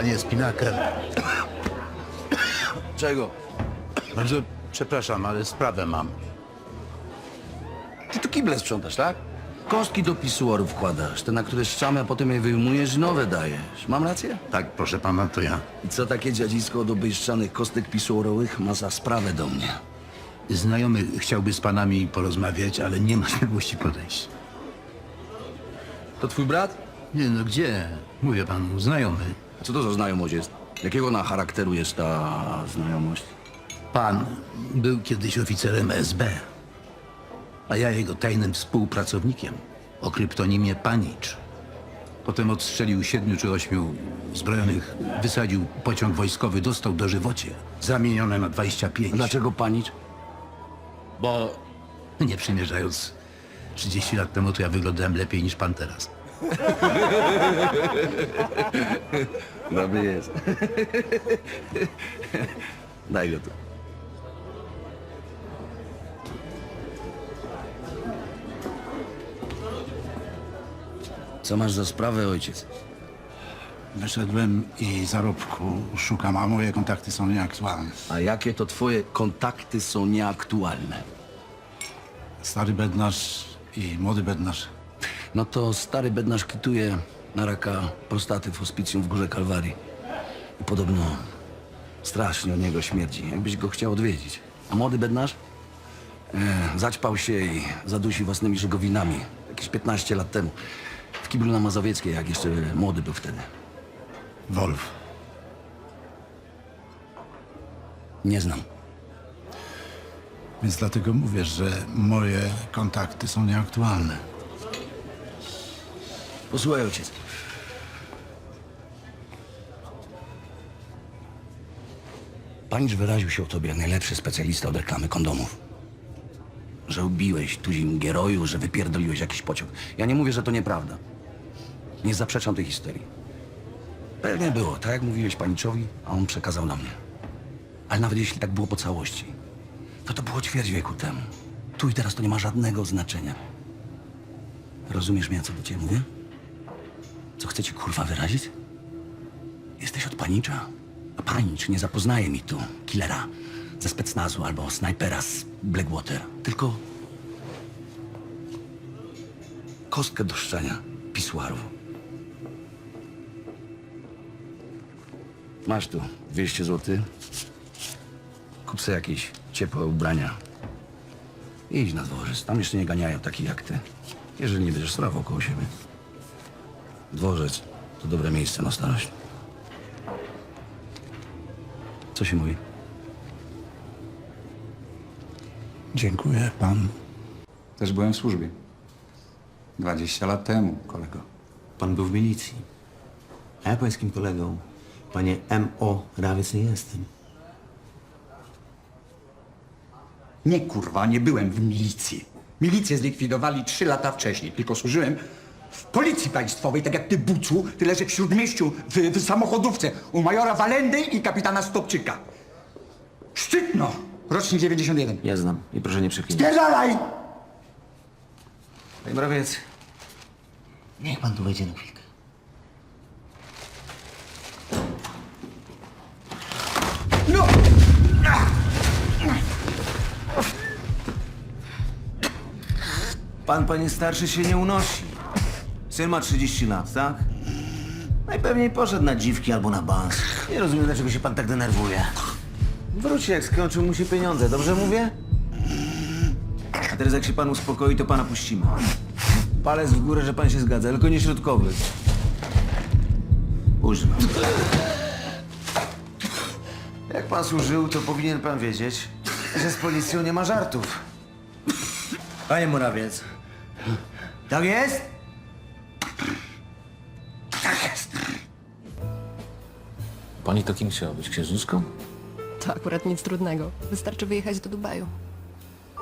Panie Spinaker, Czego? bardzo przepraszam, ale sprawę mam. Ty tu kible sprzątasz, tak? Kostki do pisuaru wkładasz, te na które szczamy, a potem je wyjmujesz i nowe dajesz. Mam rację? Tak, proszę pana, to ja. I co takie dziadzisko od obejszczanych kostek pisuarowych ma za sprawę do mnie? Znajomy chciałby z panami porozmawiać, ale nie ma śmiałości podejść. To twój brat? Nie no, gdzie? Mówię panu, znajomy. A co to za znajomość jest? Jakiego na charakteru jest ta znajomość? Pan był kiedyś oficerem SB, a ja jego tajnym współpracownikiem o kryptonimie Panicz. Potem odstrzelił siedmiu czy ośmiu zbrojonych, wysadził pociąg wojskowy, dostał dożywocie, zamienione na 25. Dlaczego panicz? Bo nie przymierzając 30 lat temu, to ja wyglądałem lepiej niż pan teraz. Dobry jest. Daj go tu. Co masz za sprawę, ojciec? Wyszedłem i zarobku szukam, a moje kontakty są nieaktualne. A jakie to twoje kontakty są nieaktualne? Stary bednarz i młody bednarz. No to stary bednarz kituje na raka prostaty w hospicjum w Górze Kalwarii. I podobno strasznie od niego śmierdzi, jakbyś go chciał odwiedzić. A młody bednarz? E, zaćpał się i zadusił własnymi żegowinami jakieś 15 lat temu. W kiblu na Mazowieckiej, jak jeszcze młody był wtedy. Wolf. Nie znam. Więc dlatego mówię, że moje kontakty są nieaktualne. Posłuchaj, ojciec. Panicz wyraził się o tobie najlepszy specjalista od reklamy kondomów. Że ubiłeś tuzin geroju, że wypierdoliłeś jakiś pociąg. Ja nie mówię, że to nieprawda. Nie zaprzeczam tej historii. Pewnie było, tak jak mówiłeś paniczowi, a on przekazał na mnie. Ale nawet jeśli tak było po całości, to to było ćwierć wieku temu. Tu i teraz to nie ma żadnego znaczenia. Rozumiesz mnie, co do ciebie mówię? Co chcę ci kurwa wyrazić? Jesteś od panicza? A panicz nie zapoznaje mi tu killera ze specnazu albo snajpera z Blackwater. Tylko kostkę do szczania pisuarów. Masz tu 200 zł. Kup sobie jakieś ciepłe ubrania. Idź na dworzec. Tam jeszcze nie ganiają takich jak ty. Jeżeli nie będziesz spraw koło siebie. Dworzec to dobre miejsce na starość. Co się mówi? Dziękuję pan. Też byłem w służbie. 20 lat temu, kolego. Pan był w milicji. A ja pańskim kolegą, panie M.O. Rawiec nie jestem. Nie kurwa, nie byłem w milicji. Milicję zlikwidowali trzy lata wcześniej, tylko służyłem w policji państwowej, tak jak ty bucu, tyle że w śródmieściu, w, w samochodówce u majora Walendy i kapitana Stopczyka. Szczytno! Rocznik 91. Ja znam i proszę nie przeklinać. Spierdalaj! Panie Morawiec, niech pan tu wejdzie na chwilkę. No! Pan, panie starszy, się nie unosi. Syn ma 30 lat, tak? Najpewniej poszedł na dziwki albo na bans. Nie rozumiem, dlaczego się pan tak denerwuje. Wróci, jak skończył mu się pieniądze, dobrze mówię? A teraz jak się pan uspokoi, to pana puścimy. Palec w górę, że pan się zgadza, tylko nie środkowy. Używam. Jak pan służył, to powinien pan wiedzieć, że z policją nie ma żartów. Panie Morawiec. Tak jest? Pani to kim chciała być? Księżniczką? To akurat nic trudnego. Wystarczy wyjechać do Dubaju.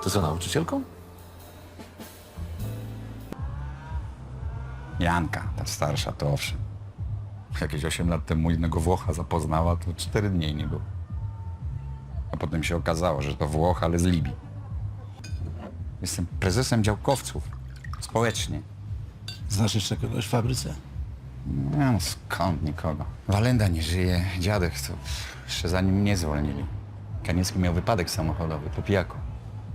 To co, nauczycielką? Janka, ta starsza, to owszem. Jakieś 8 lat temu jednego Włocha zapoznała, to 4 dni nie było. A potem się okazało, że to Włoch, ale z Libii. Jestem prezesem działkowców. Społecznie. Znasz jeszcze kogoś w fabryce? No skąd nikogo? Walenda nie żyje, dziadek to jeszcze zanim mnie zwolnili. Kaniecki miał wypadek samochodowy po pijaku.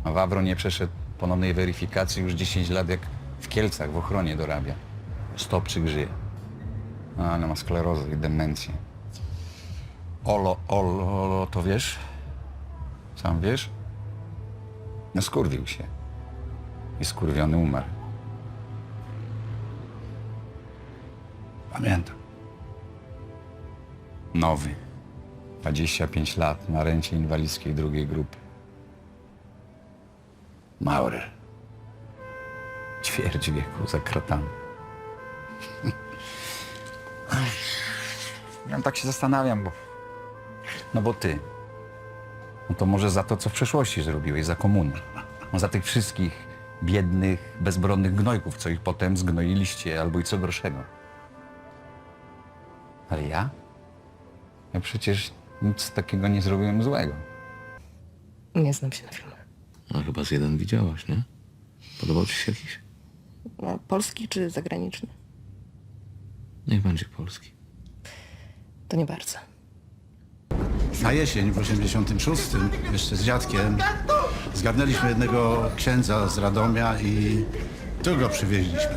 A Wawro nie przeszedł ponownej weryfikacji już 10 lat jak w Kielcach w ochronie dorabia. Stopczyk żyje. No, ale ma sklerozę i demencję. Olo, olo, olo, to wiesz? Sam wiesz? No skurwił się. I skurwiony umarł. Pamiętam. Nowy. 25 lat, na rencie inwalidzkiej drugiej grupy. Maurer. Ćwierć wieku za kratami. Ja tak się zastanawiam, bo... No bo ty. No to może za to, co w przeszłości zrobiłeś, za komuny. No za tych wszystkich biednych, bezbronnych gnojków, co ich potem zgnoiliście, albo i co gorszego. Ale ja? Ja przecież nic takiego nie zrobiłem złego. Nie znam się na filmach. No chyba z jeden widziałaś, nie? Podobał ci się jakiś? A polski czy zagraniczny? Niech będzie polski. To nie bardzo. Na jesień w 86 jeszcze z dziadkiem zgarnęliśmy jednego księdza z Radomia i tu go przywieźliśmy.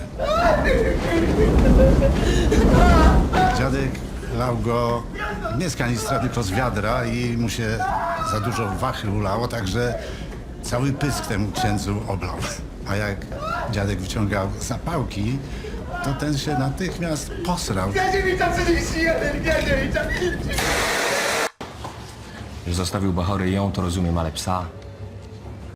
Dziadek lał go nie z kanistra, tylko z wiadra i mu się za dużo wachy ulało, także cały pysk temu księdzu oblał. A jak dziadek wyciągał zapałki, to ten się natychmiast posrał. Że zostawił Bachory ją, to rozumiem, ale psa.